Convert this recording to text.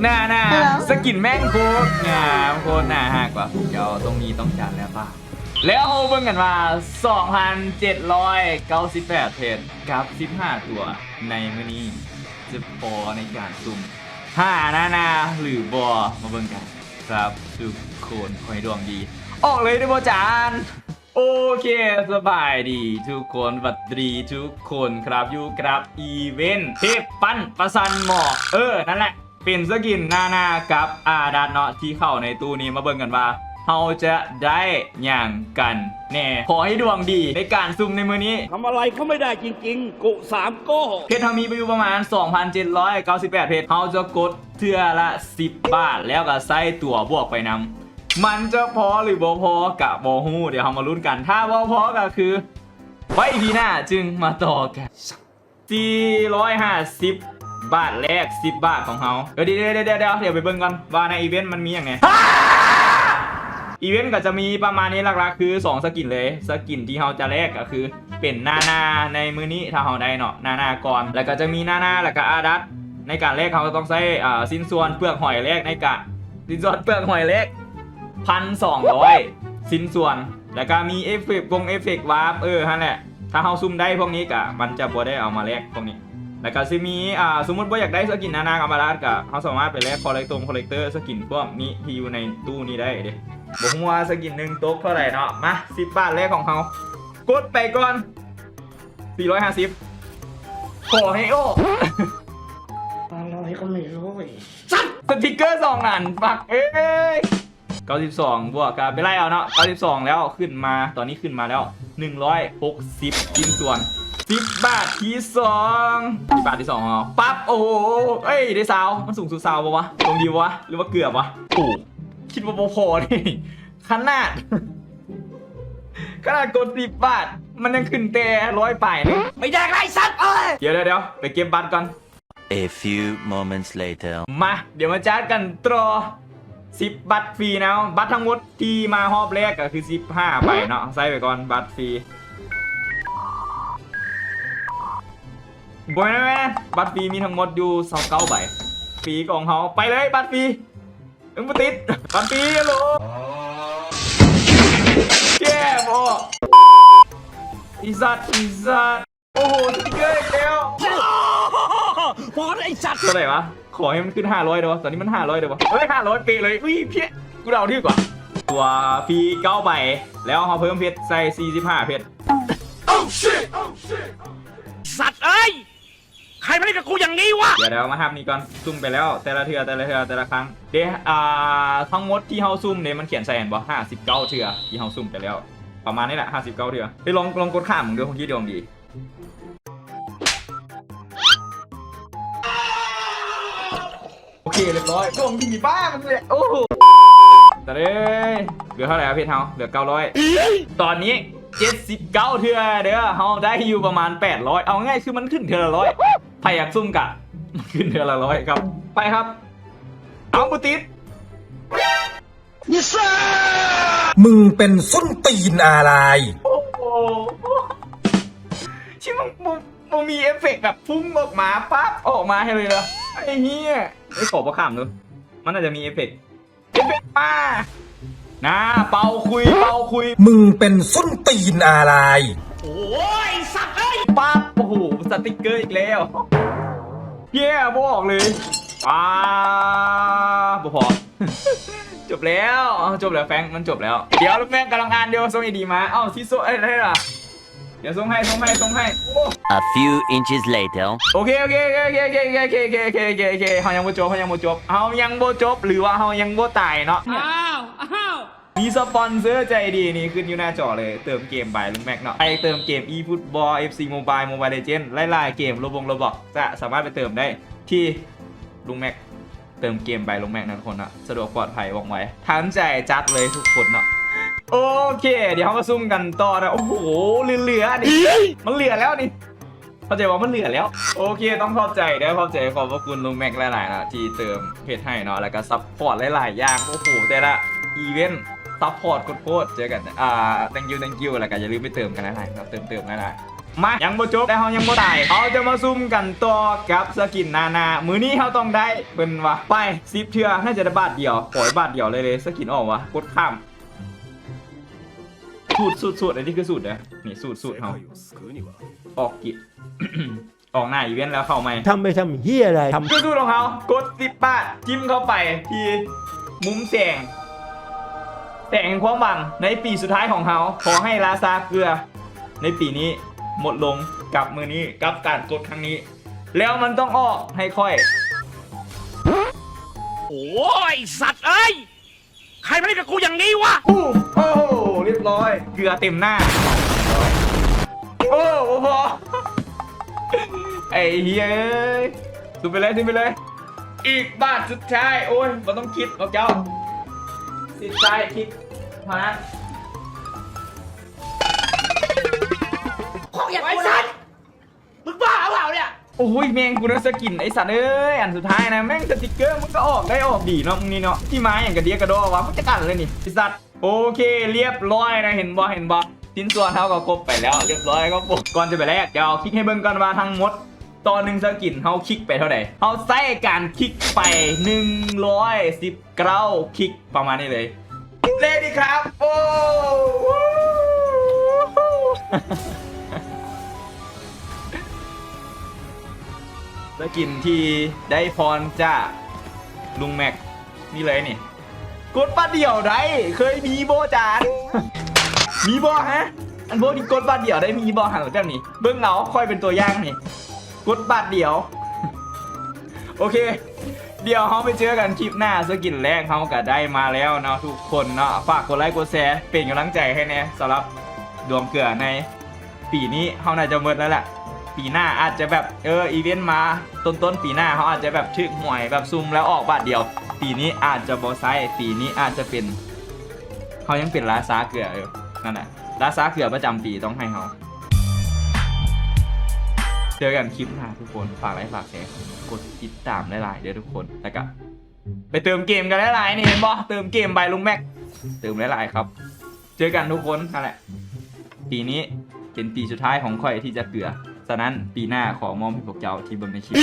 หน้าหน้าฮัลโหล สกินแม่งโคตรงามโคตรหน้าหักว่ะเดี๋ยวตรงนี้ต้องจัดแล้วป่ะ แล้วเบิ่งกันมา2,798 เพจกับ 15 ตัวในมื้อนี้จะพอในการซุ่ม5หน้าหน้าหรือบอมาเบิ่งกัน ครับทุกคนขอให้ดวงดี ออกเลยได้บ่จาน โอเค สบายดี ทุกคนหวัดดีทุกคนครับอยู่กับ อีเวนต์เทพปั้นประสันหมอกเออ นั่นแหละ เป็นสกินหน้าหน้ากับอาดานเนาะที่เข้าในตู้นี้มาเบิ่งกันว่าเราจะได้อย่างกันแน่ขอให้ดวงดีในการซุ่มในมือนี้ทำอะไรเขาไม่ได้จริงๆ กุสามโก้เพชรทามีไปอยู่ประมาณ 2,798 เพชรเขาจะกดเทือละ 10 บาท แล้วก็ใส่ตั๋วบวกไปนำมันจะพอหรือบ่พอกะบ่ฮู้เดี๋ยวเรามาลุ้นกัน ถ้าบ่พอก็คือไว้พีหน้าจึงมาต่อกัน450 บาทแรก 10 บาทของเขาเดี๋ยวเดี๋ยวเดี๋ยวเดี๋ยวเดี๋ยวไปเบิ่งก่อนว่าในอีเวนต์มันมีอย่างไงอีเวนต์ก็จะมีประมาณนี้หลักๆคือ 2 สกินเลย สกินที่เราจะแลกก็คือเป็นนานาในมือนี้ถ้าเราได้เนาะนานาก่อนแล้วก็จะมีนานาแล้วก็อาดัตในการแลกเขาก็ต้องใช้สิ้นส่วนเปลือกหอยแลกในกะสิ้นส่วนเปลือกหอยแลกพันสองร้อยสิ้นส่วน แล้วก็มีเอฟเฟกต์กงเอฟเฟกต์วาร์ปเออฮั่นแหละถ้าเราซุ่มได้พวกนี้กะมันจะบ่ได้เอามาแลกพวกนี้ แล้วก็ซิมีอ่าสมมติว่าอยากได้สกินหนาหนากับมาลาดก็เขาสามารถไปแลกคอลเลกตรงคอลเลกเตอร์สกินพวกนี้ที่อยู่ในตู้นี้ได้เด้บอกว่าสกินหนึ่งตกเท่าไหร่เนาะมาสิบบาทแรกของเขากดไปก่อน450ขอให้โอ้อะไรก็ไม่รู้เว้ยสติกเกอร์สองอันปักเอ้ย92 บวกกับไปไล่เอาเนาะ92 แล้วขึ้นมาตอนนี้ขึ้นมาแล้ว 160ชิ้นส่วน 10บาทที่2 10บาทที่2ของเราปั๊บโอ้โหเอ้ยได้ซาวมันสูงสุดซาวปะวะตรงดีวะหรือว่าเกือบวะโอ้คิดว่าพอๆนี่ขนาดขนาดกด10บาท มันยังขึ้นแต่ร้อยป่ายนึงไม่ได้ไรสัตว์เอ้ยเดี๋ยวเดี๋ยวเดี๋ยวไปเก็บบัตรก่อน A few moments later. มา เดี๋ยวมาจัดกันตรอสิบบัตรฟรีนะบัตรทั้งหมดที่มารอบแรกก็คือสิบห้าใบเนาะใส่ไปก่อนบัตรฟรี บอยนะแม่บัตรฟรีมีทั้งหมดอยู่สองเก้าใบฟรีของเขาไปเลยบัตรฟรีอึ้งปติดบัตรฟรีฮัลโหลแย่บออีสัตว์อีสัตว์โอ้โหสติ๊กเกอร์อีกแล้วพอไอ้สัตว์เท่าไหร่วะขอให้มันขึ้น500เดี๋ยววะตอนนี้มัน500เดี๋ยววะเฮ้ย500เปะเลยอุ้ยเพี้ยกูเดาที่กว่าตัวฟรี9ใบแล้วเขาเพิ่มเพชรใส่45เพชรสัตว์เอ้ย ใครมาเล่นกับกูอย่างนี้วะ เดี๋ยวเดี๋ยวมาทำนี่ก่อนซุ่มไปแล้ว แต่ละเทือแต่ละเทือแต่ละครั้ง เดี๋ยวอ่าทั้งหมดที่เฮาซุ่มเนี่ยมันเขียนใส่แอนบอก59เทือที่เฮาซุ่มไปแล้ว ประมาณนี้แหละ59เทือไปลองลองกดข้ามมึงดูคงคิดดวงดีโอเคเรียบร้อยดวงดีบ้ามันเลยโอ้โหแต่เลยเหลือเท่าไหร่ครับเพชรเฮาเหลือ900ตอนนี้79เทือเด้อเฮาได้อยู่ประมาณ 800 เอาง่ายคือมันขึ้นเทือละร้อย ใครอยากซุ่มกะมันขึ้นเทือละร้อยครับ ไปครับ เอาปุติดมึงเป็นส้นตีนอะไรโอ้โหชิมันมันมันมีเอฟเฟกต์แบบพุ่งออกมาปั๊บออกมาให้เลยเหรอไอ้เหี้ยไอ้ขอประคำดูมันน่าจะมีเอฟเฟกต์เอฟเฟกต์มานะเป่าคุยเป่าคุย มึงเป็นส้นตีนอะไร โอ้ยสัตว์เอ้ยปั๊บโอ้โหสติกเกอร์อีกแล้วเย่บอกเลยป้าบพอ จบแล้วอ้าวจบแล้วแฟรงค์มันจบแล้ว เดี๋ยวลูกแม่งกำลังอ่านเดี๋ยวส่งไอดีมา เอ้าซิโซเอ้ยได้ล่ะเดี๋ยวส่งให้ส่งให้ส่งให้โอ้ A few inches later. โอเคโอเคโอเคโอเคโอเคโอเคโอเคโอเคโอเคโอเคโอเคเฮายังบ่จบเฮายังบ่จบเฮายังบ่จบ หรือว่าเฮายังบ่ตายเนาะอ้าวอ้าว มีสปอนเซอร์ใจดีนี่ขึ้นอยู่หน้าจอเลย เติมเกมบายลุงแม็กเนาะใครเติมเกม eFootball FC Mobile Mobile Legends ไล่ๆเกมโลบงโลบอกจะสามารถไปเติมได้ที่ลุงแม็กเติมเกมบายลุงแม็กนะทุกคนเนาะสะดวกปลอดภัยว่องไวทันใจจัดเลยทุกคนเนาะโอเค เดี๋ยวเรามาซุ่มกันต่อนะโอ้โหเหลือๆนี่มันเหลือแล้วนี่เข้าใจว่ามันเหลือแล้ว โอเค ต้องเข้าใจได้เข้าใจขอบพระคุณลุงแม็กหลายๆนะที่เติมเพจให้เนาะแล้วก็ซัพพอร์ตหลายๆอย่างโอ้โหแต่ละอีเวนต์ ซัพพอร์ตโคตรๆเจอกันอ่า thank you thank you แล้วก็อย่าลืมไปเติมกันหลายๆครับเติมเติมหลายมายังบ่จบแต่เฮายังบ่ตายเขาจะมาซุ่มกันต่อกับสกินนานา มือนี้เฮาต้องได้เป็นวะไปซิปเทือน่าจะได้บาทเดียวขอยบาทเดียวเลยเลยสกินออกวะกดข้ามสูตรสูตรสูตรอันนี้คือสูตรนะนี่สูตรสูตรเฮาออกกิออกหน้าอีเวนต์แล้วเข้าไหมทำไปทำเฮียอะไรทำคือสูตรของเขากดสิบบาทจิ้มเข้าไปที่มุมแสง แสงแห่งความหวังในปีสุดท้ายของเขาขอให้ลาซาเกลือ ในปีนี้หมดลงกับมือนี้กับการกดครั้งนี้ แล้วมันต้องออกให้ค่อย โอ้ยสัตว์เอ้ย ใครมาเล่นกับกูอย่างนี้วะ ปุ๊บโอ้โหเรียบร้อย เกลือเต็มหน้า โอ้โหพอไอ้เฮ้ยสุดไปเลยสุดไปเลย อีกบาทสุดท้าย โอ้ยมันต้องคิดเอาเจ้า สิดใจคิด เท่านั้นไอ้สัตว์มึงบ้าเปล่าเนี่ย โอ้ยแม่งกูน่าสกินไอสัตว์เอ้ยอันสุดท้ายนะแม่งสติกเกอร์มึงก็ออกได้ออกดีเนาะมึงนี่เนาะที่ไม้อย่างกระเดียกระโดดวะมันจะกัดเลยนี่ไอสัตว์โอเค เรียบร้อยนะเห็นบ่เห็นบ่ชิ้นส่วนเท่ากับครบไปแล้วเรียบร้อยก็ปุ๊บก่อนจะไปแรกเดี๋ยวคลิกให้เบิ่งก่อนว่าทั้งหมดตอนหนึ่งสกินเฮาคลิกไปเท่าไหร่เฮาใส่การคลิกไป 110เก้าคลิกประมาณนี้เลย เลดีครับ โอ้สกินที่ได้พรจากลุงแม็ก นี่เลยนี่กดบัตรเดี่ยวได้เคยมีโบจานมีโบฮะ อันโบที่กดบัตรเดี่ยวได้มีโบหันหรือแบบนี้ เบื้องเหงาค่อยเป็นตัวอย่างนี่ กดบัตรเดี่ยว โอเค เดี๋ยวเขาไปเจอกันคลิปหน้าสกินแรกเขาก็ได้มาแล้วเนาะทุกคนเนาะฝากกดไลค์กดแชร์เป็นกำลังใจให้แน่สำหรับดวงเกลือใน ปีนี้เขาน่าจะเมิดแล้วแหละปีหน้าอาจจะแบบเอออีเวนต์มาต้นต้นๆปีหน้าเขาอาจจะแบบชึกหวยแบบซุ่มแล้วออกบาทเดียว ปีนี้อาจจะบอไซด์ปีนี้อาจจะเป็นเขายังเป็นลาซาเกลืออยู่นั่นแหละลาซาเกลือประจำปีต้องให้เขา จอกันคลิปหน้าทุกคน ฝากไลค์ฝากแชร์ กดติดตามได้หลายๆเด้อทุกคน แล้วก็ไปเติมเกมกันได้หลายๆนี่เห็นบ่เติมเกมใบลุงแม็ก เติมได้หลายๆครับ เจอกันทุกคนนั่นแหละ ปีนี้เป็นปีสุดท้ายของข่อยที่จะเกลือ ฉะนั้นปีหน้าขอมอมให้พวกเจ้าที่เบิ่งในคลิป